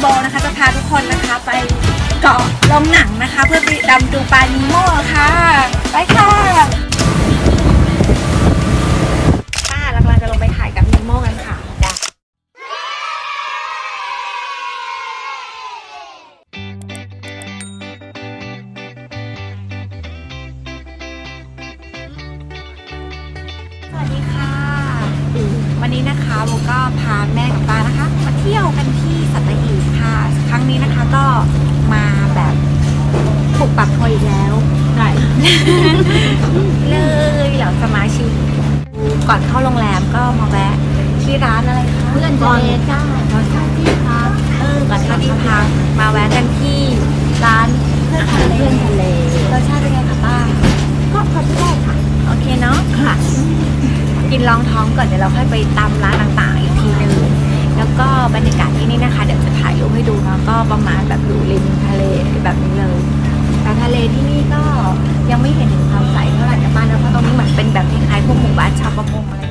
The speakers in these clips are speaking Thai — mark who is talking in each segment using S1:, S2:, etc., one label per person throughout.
S1: โบนะคะจะพาทุกคนนะคะไปเกาะลงหนังนะคะ เพื่อไปดำดูปลานีโมค่ะ ไปค่ะ ปลุกปรับทัวร์อีกแล้วได้เลยเหล่าสมาชิกก่อนเข้าโรงแรมก็มาแวะที่ร้านอะไรคะ
S2: เพื่อนทะเลจ้าเราชอบที่พัก
S1: เออก่อนเข้าที่พักมาแวะกันที่ร้านเพื่อนทะเล
S2: เพื่อนทะเล
S1: รสชาติเป็นไงคะป้า
S2: ก็พอได้ค่ะ
S1: โอเคเนาะค่ะ กินรองท้องก่อนเดี๋ยวเราค่อยไปตามร้านต่างๆ อีกทีนึงแล้วก็บรรยากาศที่นี่นะคะ เดี๋ยวจะถ่ายรูปให้ดูเนาะก็ประมาณแบบดูริมทะเลแบบนี้เลย แต่ทะเลที่นี่ก็ยังไม่เห็นถึงความใสเท่าไหร่นะป้านะเพราะตรงนี้เหมือนเป็นแบบคล้ายๆพวกหมู่บ้านชาวประมงอะไร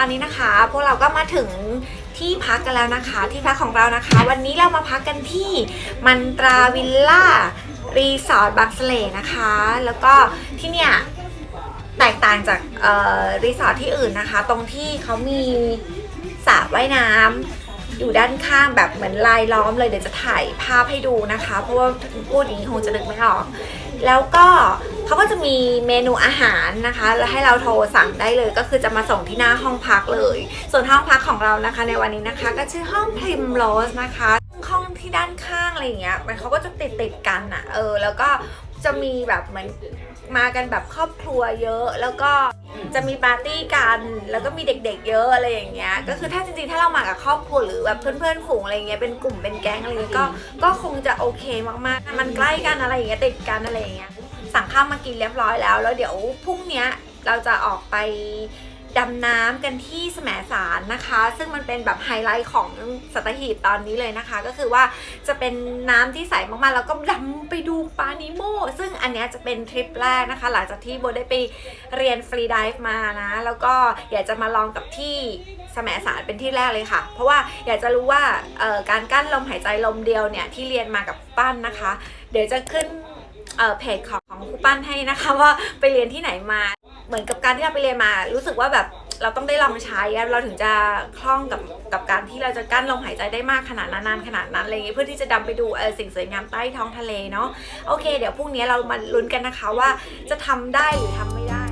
S1: อนนี้นะคะ พวกเราก็มาถึงที่พักกันแล้วนะคะ ที่พักของเรานะคะ วันนี้เรามาพักกันที่มันตราวิลล่ารีสอร์ทบางสเลนะคะ แล้วก็ที่เนี่ยแตกต่างจากเออรีสอร์ทที่อื่นนะคะ ตรงที่เขามีสระว่ายน้ำอยู่ด้านข้างแบบเหมือนลายล้อมเลยเดี๋ยวจะถ่ายภาพให้ดูนะคะ เพราะว่าพูดอย่างนี้คงจะนึกไม่ออก แล้วก็เขาก็จะมีเมนูอาหารนะคะ แล้วให้เราโทรสั่งได้เลยก็คือจะมาส่งที่หน้าห้องพักเลย ส่วนห้องพักของเรานะคะ ในวันนี้นะคะ ก็ชื่อห้องพริมโรสนะคะ ห้องที่ด้านข้างอะไรเงี้ยมันเขาก็จะติดติดกันอะเออ แล้วก็จะมีแบบเหมือนมากันแบบครอบครัวเยอะ แล้วก็จะมีปาร์ตี้กัน แล้วก็มีเด็ก ๆ เยอะอะไรอย่างเงี้ย ก็คือถ้าจริงๆ ถ้าเรามากับครอบครัวหรือแบบเพื่อนๆฝูงอะไรเงี้ย เป็นกลุ่มเป็นแก๊งอะไรเงี้ย ก็ ก็คงจะโอเคมากๆ มันใกล้กันอะไรอย่างเงี้ยติดกันอะไรอย่างเงี้ย สั่งข้าวมากินเรียบร้อยแล้ว แล้วเดี๋ยวพรุ่งนี้เราจะออกไป ดำน้ำกันที่แสมสารนะคะ ซึ่งมันเป็นแบบไฮไลท์ของสัตหีบตอนนี้เลยนะคะ ก็คือว่าจะเป็นน้ำที่ใสมากๆ แล้วก็ดำไปดูปลานิโมซึ่งอันนี้จะเป็นทริปแรกนะคะ หลังจากที่โบได้ไปเรียนฟรีดิฟมานะ แล้วก็อยากจะมาลองกับที่แสมสารเป็นที่แรกเลยค่ะ เพราะว่าอยากจะรู้ว่าการกั้นลมหายใจลมเดียวเนี่ยที่เรียนมากับปั้นนะคะ เดี๋ยวจะขึ้นเอ่อเพจของของครูปั้นให้นะคะว่าไปเรียนที่ไหนมา เหมือนกับการที่เราไปเรียนมา รู้สึกว่าแบบเราต้องได้ลองใช้เราถึงจะคล่องกับกับการที่เราจะกั้นลมหายใจได้มากขนาดนั้นนานขนาดนั้นอะไรอย่างเงี้ยเพื่อที่จะดำไปดูเออสิ่งสวยงามใต้ท้องทะเลเนาะโอเค เดี๋ยวพรุ่งนี้เรามาลุ้นกันนะคะว่าจะทำได้หรือทำไม่ได้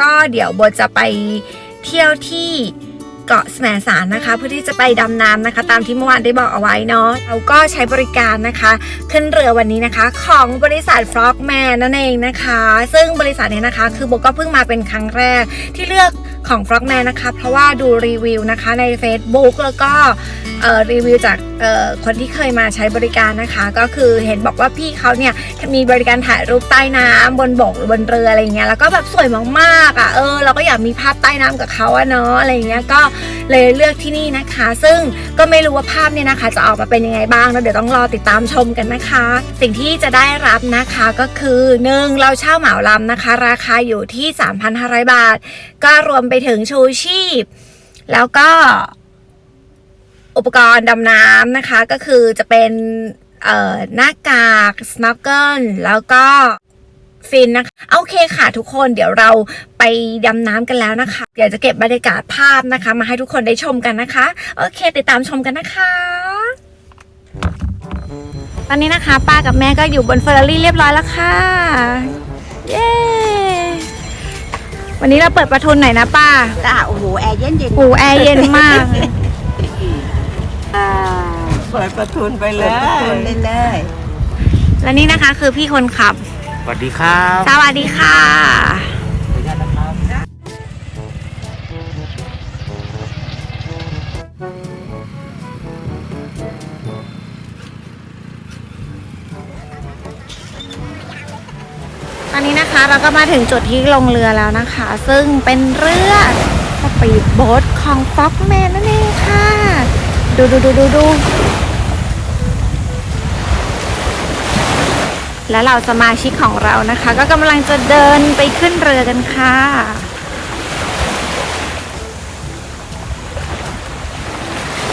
S1: ก็เดี๋ยวโบจะไปเที่ยวที่เกาะแสมสารนะคะ เพื่อที่จะไปดำน้ำนะคะ ตามที่เมื่อวานได้บอกเอาไว้เนาะเราก็ใช้บริการนะคะ ขึ้นเรือวันนี้นะคะ ของบริษัท Frogman นั่นเองนะคะ ซึ่งบริษัทเนี้นะคะ คือโบก็เพิ่งมาเป็นครั้งแรกที่เลือกของ Frogman นะคะ เพราะว่าดูรีวิวนะคะใน Facebook แล้วก็รีวิวจากคนที่เคยมาใช้บริการนะคะ ก็คือเห็นบอกว่าพี่เขาเนี่ยมีบริการถ่ายรูปใต้น้ำบนบกหรือบนเรืออะไรเงี้ยแล้วก็แบบสวยมากๆอะเออเราก็อยากมีภาพใต้น้ำกับเขาอะเนาะอะไรเงี้ยก็เลยเลือกที่นี่นะคะ ซึ่งก็ไม่รู้ว่าภาพเนี่ยนะคะ จะออกมาเป็นยังไงบ้างแล้วเดี๋ยวต้องรอติดตามชมกันนะคะ สิ่งที่จะได้รับนะคะก็คือหนึ่งเราเช่าเหมาลำนะคะ ราคาอยู่ที่ 3,500 บาท ก็รวมไปถึงชูชีพ แล้วก็ อุปกรณ์ดำน้ำนะคะ ก็คือจะเป็นเอ่อหน้ากาก snorkel แล้วก็ฟินนะคะโอเคค่ะทุกคนเดี๋ยวเราไปดำน้ำกันแล้วนะคะเดี๋ยวจะเก็บบรรยากาศภาพนะคะ มาให้ทุกคนได้ชมกันนะคะ โอเค ติดตามชมกันนะคะ ตอนนี้นะคะ ป้ากับแม่ก็อยู่บนเฟอร์รารี่เรียบร้อยแล้วค่ะ เย้ วันนี้เราเปิดประทุนหน่อยนะป้า
S2: จ้าโอ้โหแอร์เย็นเย็น
S1: หูแอร์เย็นมาก
S2: เปิดประทุนไปเลยประทุนเลยเลย
S1: และนี่นะคะคือพี่คนขับ
S3: สวัสดีครับ
S1: สวัสดีค่ะ
S3: ขออนุญาตนะครับ
S1: ตอนนี้นะคะเราก็มาถึงจุดที่ลงเรือแล้วนะคะ ซึ่งเป็นเรือสปีดโบ๊ทของฟ็อกแมนนั่นเองค่ะ ดูดูดูดูดูและเราสมาชิกของเรานะคะ ก็กำลังจะเดินไปขึ้นเรือกันค่ะ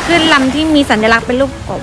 S1: ขึ้นลำที่มีสัญลักษณ์เป็นรูปกบ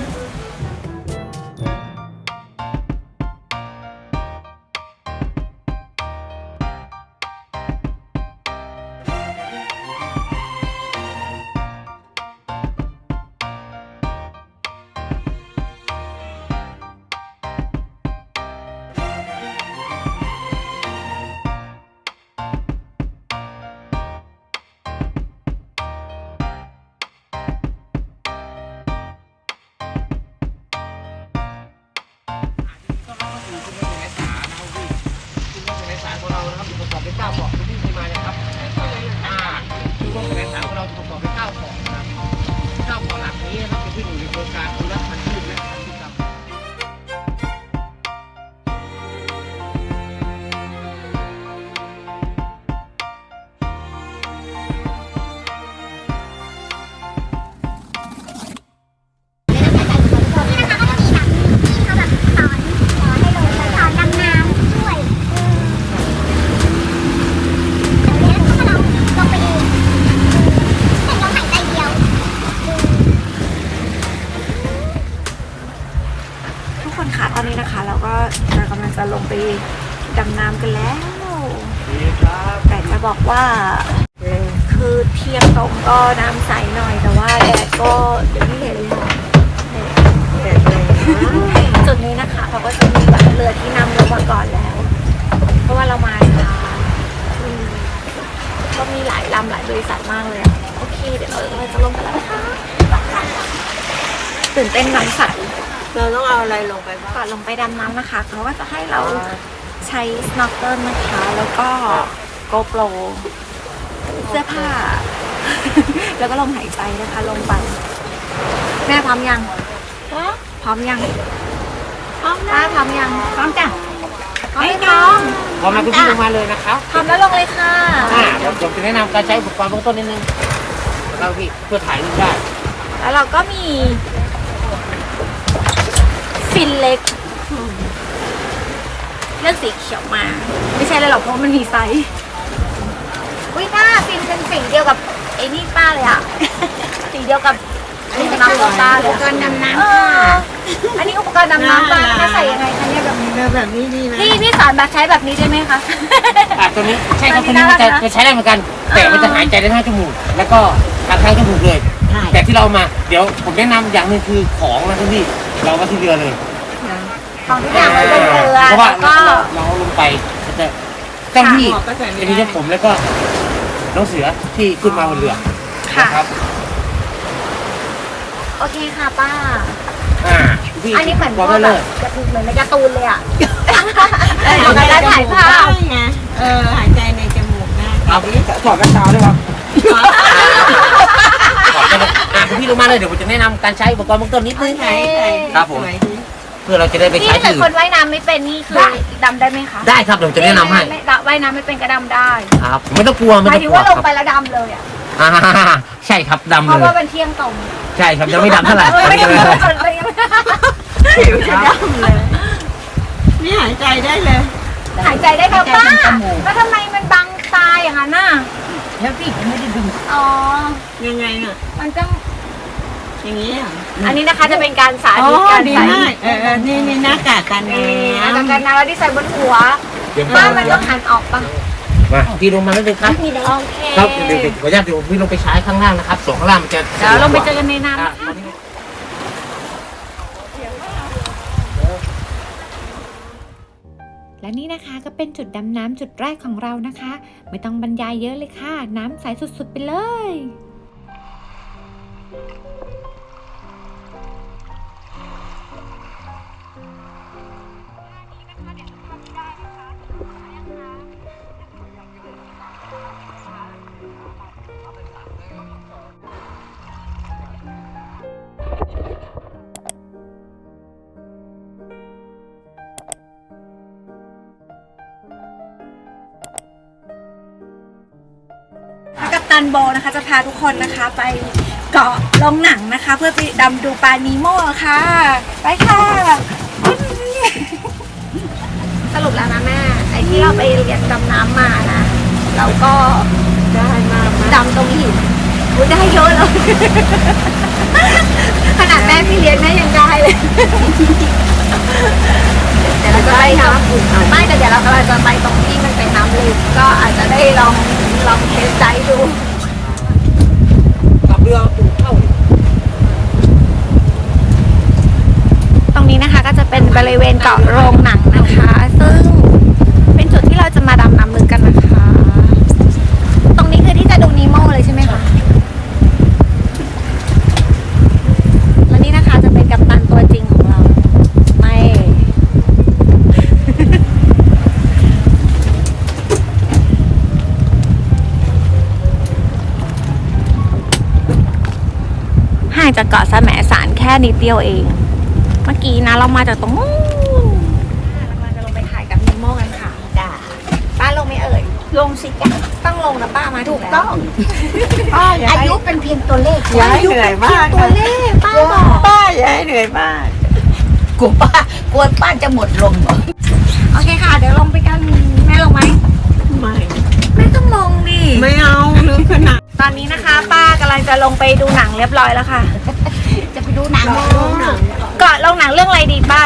S1: จะลงไปดำน้ำกันแล้ว แต่จะบอกว่าคือเที่ยงตรงก็น้ำใสหน่อย แต่ว่าแดดก็เดี๋ยวที่เห็นเลยค่ะแดดแรงจุดนี้นะคะเขาก็จะมีแบบเรือที่นำลงมาก่อนแล้ว เพราะว่าเรามาช้าก็มีหลายลำหลายบริษัทมากเลยโอเค เดี๋ยวเราเราจะลงกันแล้วนะคะตื่นเต้นน้ำใส
S2: เราต้องเอาอะไรลงไปบ้าง
S1: ก่อนลงไปดำน้ำนะคะเขาก็จะให้เราใช้ snorkel นะคะ แล้วก็ GoPro เสื้อผ้า แล้วก็ลมหายใจนะคะ ลงไป แม่พร้อมยัง พร้อมยัง
S2: พร้อม
S1: ป้า
S2: นะ
S1: พร้อมยัง
S2: พร้อมจ้ะ
S1: พร้อมไหมพร้อม
S3: พร้อมแล้วคุณพี่ลงมาเลยนะครับ
S1: พร้อมแล้วลงเลยค่ะ
S3: อ่าเดี๋ยวผมจะแนะนำการใช้อุปกรณ์เบื้องต้นนิดนึงเราพี่เพื่อถ่ายรูปได้
S1: แล้วเราก็มี ฟินเล็กเลือกสีเขียวมา ไม่ใช่เลยหรอกเพราะมันมีไซส์อุ้ยหน้าฟินเป็นสีเดียวกับไอ้นี่ป้าเลยอะ สีเดียวกับสีน้ำของป้าเลย
S2: อุปกรณ์ดำน้ำ
S1: เอ
S2: ค่ะ
S1: ออันนี้อุปกรณ์ดำน้ำป้าป้าใส่ยังไงคะเนี่ยแบบนี้
S2: เรือแบบนี้ดีไหม
S1: พี่พี่สอนแบบใช้แบบนี้ได้ไหมคะ
S3: อ่าตัวนี้ใช่ครับ
S1: ตั
S3: ตัวว
S1: นี้
S3: นี้มันจะ
S1: น่ารักนะ
S3: จะใช้ได้เหมือนกัน แต่มันจะหายใจได้ทางจมูกแล้วก็ทางทางจมูกเลย
S2: ใช่
S3: แต่ที่เรามาเดี๋ยวผมแนะนำอย่างหนึ่งคือของนะคุณพี่เราก็ที่เรือเลย
S1: ของทุกอย่างไว้บนเรือ
S3: เพราะว่า
S1: แล้ว
S3: เรา
S1: ก็
S3: เราเอาลงไปก็จะเจ้าหน้าที่จะมีเจ้าผมแล้วก็น้องเสือที่ขึ้นมาบนเรือ
S1: ค่ะ
S3: นะครับ
S1: โอเคค่ะป้า
S3: อ่าพี่
S1: อันนี้เหมือน
S3: บอก
S1: พ่อ
S3: ได้
S1: แบ
S3: เล
S1: บ
S3: ย
S1: เหมือนในการ์ตูนเลยอะเหมือนการถ่ายภาพ
S2: ได้ไงเออหายใจในจมูกได้
S3: เอาถอดแว่นตาด้วยครับถอดได้เลยอะคุณพี่ลงมาเลยเดี๋ยวผมจะแนะนำการใช้อุปกรณ์เบื้องต้นนิดนึง
S2: หายใจ
S3: ครับผม
S2: สวยดี
S3: เพื่อเราจะได้ไป
S1: นี่
S3: ใช้
S1: ถ้าเกิ
S3: ที่
S1: ดคนว่ายน้ำไม่เป็นนี่คือดำได้ไหมคะ
S3: ได้ครับเดี๋ยวผมจะแนะนำให้
S1: ไม่ว่ายน้ำไม่เป็นก็ดำได้
S3: ครับ ไม่ต้องกลัว
S1: ห
S3: ไม่
S1: มาย
S3: ต้อง
S1: ถึ
S3: ก
S1: ง
S3: ลัว
S1: ว่าลง
S3: ครับ
S1: ไปแล้วดำเลยอะ
S3: อ่าใช่ครับดำ
S1: เพ
S3: เล
S1: ราะว่ายเป็นเที่ยงตรง
S3: ใช่ครับยังไม่ดำเท่าไหร่
S1: ไม่ดำเลย
S2: ผิวจะดำเลยนี่หายใจได้เลย
S1: หายใจได้ค่ะป้าแล้วทำไมมันบังตาอย่างนั้นน่ะ
S2: แล้วพี่ไม่ได้ดึง
S1: อ๋อ
S2: ยังไงน่ะ
S1: มันต้อง
S2: อย่างนี้เหรอ
S1: อันนี้นะคะจะเป็นการสา
S2: อ๋อ
S1: ธิตการ
S2: ดี
S1: ใส่
S2: มากเออเออนี่นี่หน้ากากกัน
S1: นี่
S2: น้
S1: อาจารย์กันนะแล้วที่ใส่บนหัว
S3: เดี๋ยว
S1: ป้ามันต้องหันออกปะ
S3: มาพี่ลงมาแล้วเลยครับ
S1: โอเค
S3: ครับเดี๋ยวเดี๋ยวขออนุญาตเดี๋ยวพี่ลงไปใช้ข้างล่างนะครับสองข้างล่างมันจะ
S1: เดี๋ยวลงไปเจอกันในน้ำ
S3: อะ
S1: นะคะ
S3: ตอนนี้
S1: และนี่นะคะก็เป็นจุดดำน้ำจุดแรกของเรานะคะ ไม่ต้องบรรยายเยอะเลยค่ะ น้ำใสสุดๆไปเลย ตันโบนะคะ จะพาทุกคนนะคะไปเกาะลงหนังนะคะ เพื่อไปดำดูปลานีโมค่ะ ไปค่ะ สรุปแล้วนะแม่ไอที่เราไปเรียนดำน้ำมานะ เราก็
S2: ได้มาก
S1: ดำตรงหินอุ๊ยได้เยอะเลย ขนาดแม่พี่เลี้ยงแม่ยังได้เลยเดี๋ยวเราจะไปทำไม่แต่เดี๋ยวเรากำลังจะไปตรงที่มันเป็นน้ำลึกก็อาจจะได้ลอง ลองเทสใจดู
S3: ขับเรือตูดเข้า
S1: ตรงนี้นะคะก็จะเป็นบริเวณเกาะโรงหนังนะคะ ซึ่งเป็นจุดที่เราจะมาดำน้ำลึกกันนะคะ ตรงนี้คือที่จะดูนีโมางจากเกาะแสมสารแค่นิดเดียวเอง เมื่อกี้นะเรามาจากตรงนู้นเรากำลังจะลงไปถ่ายกับนิโมกันค่ะจ้าป้าลงไม่เอ่ย
S2: ลงสิจ้ะ
S1: ต้องลงนะป้ามาถูก
S2: ต้องป้าอย่า
S1: อา
S2: ให้
S1: ยุเป็นเพียงตัวเลข
S2: อย่าให้เหนื่อยมาก
S1: ตัวเลขป้าบอก
S2: ป้าอย่าให้เหนื่อยมากกลัวป้ากลัวป้าจะหมดลมเหรอ
S1: โอเคค่ะ เดี๋ยวลงไปกันแม่ลงไหม
S2: ไม่
S1: แม่ต้องลงดิ
S2: ไม่เอาลึกขนาด
S1: ตอนนี้นะคะ ป้ากำลังจะลงไปดูหนังเรียบร้อยแล้วค่ะ
S2: จะไปดูหนัง
S1: เกาะลงหนังเรื่องอะไรดีป้า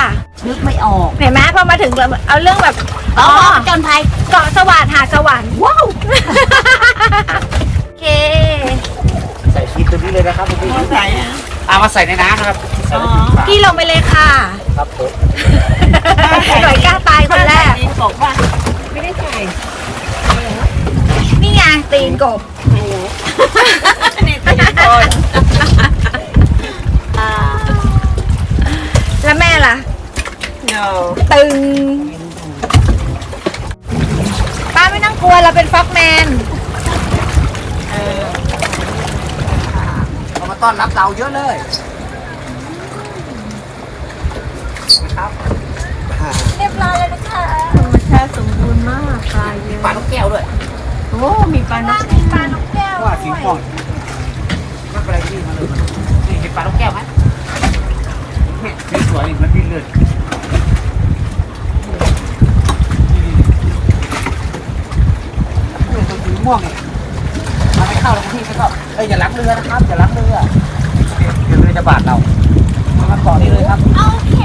S2: นึกไม่ออก
S1: เห็นไหมพอมาถึงแบบเอาเรื่องแบบ
S2: อ๋อจนภัย
S1: เกาะสว่านหาดสวรรค์ว้าวโอเค
S3: ใส่ชีสตัวนี้เลยนะครับคุณพี่
S2: ใส่อะ
S3: เอามาใส่ในน้ำนะครับใส่ในถุงปลา
S1: พี่ลงไปเลยค่ะ
S3: ครับผม
S1: หน่วยกล้าตายคนแรก
S2: นี่บอกว่าไม่ได้ใส่
S1: นี่ไง ตีนกบ
S2: นี่ตีก่อนอ่า
S1: แล้วแม่ล่ะ
S2: no
S1: ตึง ป้าไม่ต้องกลัวเราเป็นฟ็อกแมน
S3: เอามาต้อนรับเราเยอะเลยนะครับอ่า
S1: เรียบร้อยแล้วนะคะ
S2: ธรรมชาติสมบูรณ์มากปลาเย
S3: มี
S2: อะ
S3: ปลาลูกแก้วด้วย
S2: โอ้มีปลานก
S1: มีปลานกแก้ว
S3: ว่าสีม่วงไม่เป็นไรพี่มาเลยมาเลยนี่เห็นปลาลูกแก้วไหมเนี่ยสวยๆนี่มันบินเลยนี่ตัวสีม่วงเนี่ยมันไม่เข้าแล้วพี่ไม่เข้าเอ้ยอย่าล้างเรือนะครับอย่าล้างเรือเดี๋ยวเรือจะบาดเรามาเกาะนี่เลยครับ
S1: โอเค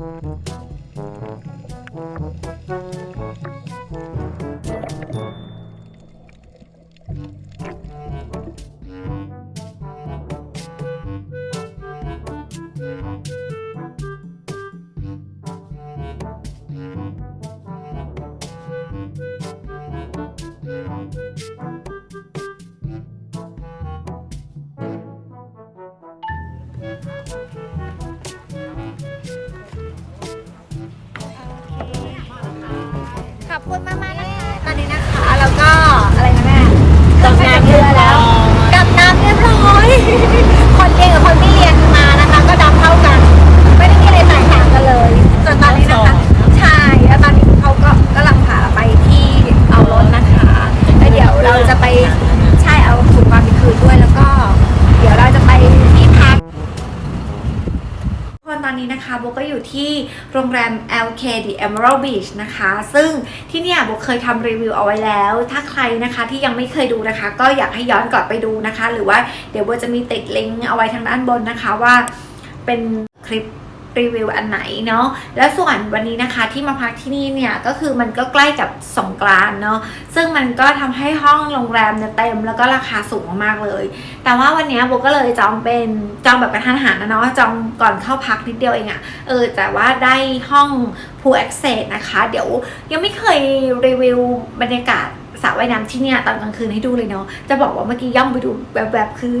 S1: Thank you. ดำน้ำ
S2: เรียบร้อยด
S1: ำน้ำเรียบร้อย นะคะโบก็อยู่ที่โรงแรม LK The Emerald Beach นะคะ ซึ่งที่เนี่ยโบเคยทำรีวิวเอาไว้แล้ว ถ้าใครนะคะที่ยังไม่เคยดูนะคะ ก็อยากให้ย้อนกลับไปดูนะคะ หรือว่าเดี๋ยวโบจะมีติดลิงก์เอาไว้ทางด้านบนนะคะว่าเป็นคลิป รีวิวอันไหนเนาะแล้วส่วนวันนี้นะคะที่มาพักที่นี่เนี่ยก็คือมันก็ใกล้กับสงกรานเนาะซึ่งมันก็ทำให้ห้องโรงแรมเนี่ยเต็มแล้วก็ราคาสูงมากเลย แต่ว่าวันนี้โบก็เลยจองเป็นจองแบบกระทันหันนะเนาะจองก่อนเข้าพักนิดเดียวเองอะเออแต่ว่าได้ห้อง pool access นะคะ เดี๋ยวยังไม่เคยรีวิวบรรยากาศสระว่ายน้ำที่เนี่ยตอนกลางคืนให้ดูเลยเนาะจะบอกว่าเมื่อกี้ย่องไปดูแบบๆคือ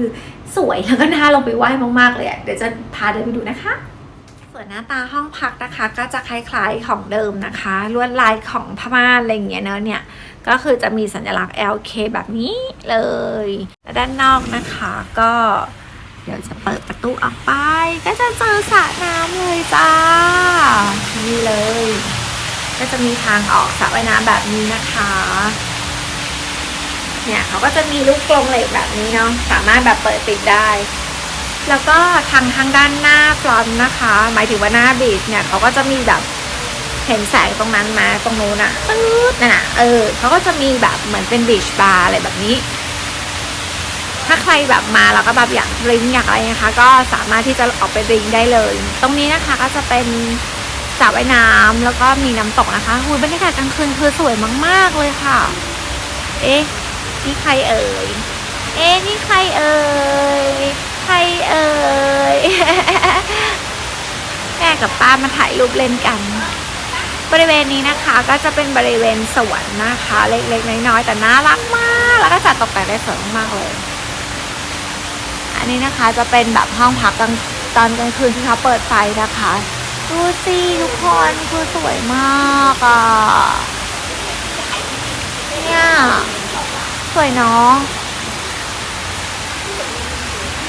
S1: สวยแล้วก็น่าลงไปว่ายมากๆเลยอะเดี๋ยวจะพาเดินไปดูนะคะ วนหน้าตาห้องพักนะคะ ก็จะคล้ายๆของเดิมนะคะลวดลายของผ้าม่านอะไรอย่างเงี้ยเนอะเนี่ยก็คือจะมีสัญลักษณ์ LK แบบนี้เลยและด้านนอกนะคะก็ เดี๋ยวจะเปิดประตูออกไป ก็จะเจอสระน้ำเลยจ้านี่เลย ก็จะมีทางออกสระว่ายน้ำแบบนี้นะคะ เนี่ยเขาก็จะมีลูกกรงเหล็กแบบนี้เนาะสามารถแบบเปิดปิดได้ แล้วก็ทางทางด้านหน้าฟลอนต์นะคะ หมายถึงว่าหน้าบีชเนี่ยเขาก็จะมีแบบเห็นแสงตรงนั้นมาตรงนู้นอะปื๊ดน่นะเออเขาก็จะมีแบบเหมือนเป็นบีชบาร์อะไรแบบนี้ ถ้าใครแบบมาแล้วก็แบบอยากริงอยากอะไรนะคะ ก็สามารถที่จะออกไปริงได้เลย ตรงนี้นะคะก็จะเป็นสระว่ายน้ำแล้วก็มีน้ำตกนะคะหุยบรรยากาศกลางคืนคือสวยมากๆเลยค่ะ เอ๊ะนี่ใครเอ่ย เอ๊ะนี่ใครเอ่ย รเอ่ยแม่กับป้ามาถ่ายรูปเล่นกัน บริเวณนี้นะคะก็จะเป็นบริเวณสวนนะคะ เล็กๆน้อยๆแต่น่ารักมาก แล้วก็จัดตกแต่งได้สวยมากๆเลย อันนี้นะคะจะเป็นแบบห้องพักกลางตอนกลางคืนที่เขาเปิดไฟนะคะดูสิทุกคนคือสวยมากอะเนี่ยสวยเนาะ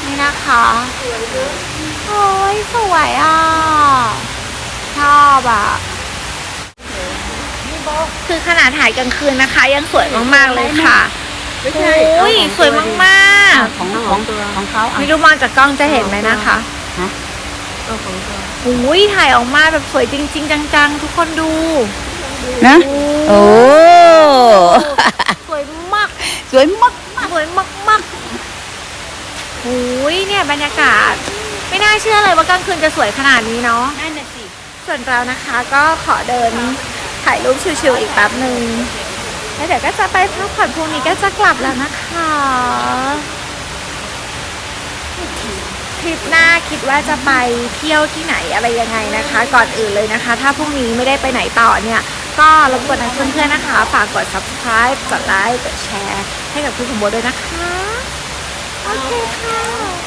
S1: นี่นะคะโอ้ยสวยอะ ชอบอะคือขนาดถ่ายกลางคืนนะคะ ยังสวยมากๆเลยค่ะ
S2: ไม่ใช่
S1: โอ้ยสวยมาก
S2: ของของตัวของเขา
S1: ๆไม่รู้มองจากกล้องจะเห็นไหมนะคะ
S2: ตัวของตัว
S1: โอ้ยถ่ายออกมาแบบสวยจริง ๆ จังๆ ทุกคนดู
S2: นะ
S1: โอ้
S2: โอ้
S1: สวยมาก
S2: สวยมาก
S1: สวยมากๆ โอ้ยเนี่ยบรรยากาศ ไม่น่าเชื่อเลยว่ากลางคืนจะสวยขนาดนี้เนาะ
S2: นั่นน่ะสิ
S1: ส่วนเรานะคะก็ขอเดินถ่ายรูปชิวๆอีกแป๊บหนึ่งแล้วเดี๋ยวก็จะไปพักผ่อนพรุ่งนี้ก็จะกลับแล้วนะคะทริปหน้าคิดว่าจะไปเที่ยวที่ไหนอะไรยังไงนะคะ ก่อนอื่นเลยนะคะ ถ้าพรุ่งนี้ไม่ได้ไปไหนต่อเนี่ย ก็รบกวนนะเพื่อนๆนะคะ ฝากกด subscribe กดไลค์กดแชร์ให้กับคุณสมบูรณ์ด้วยนะคะ โอเคค่ะ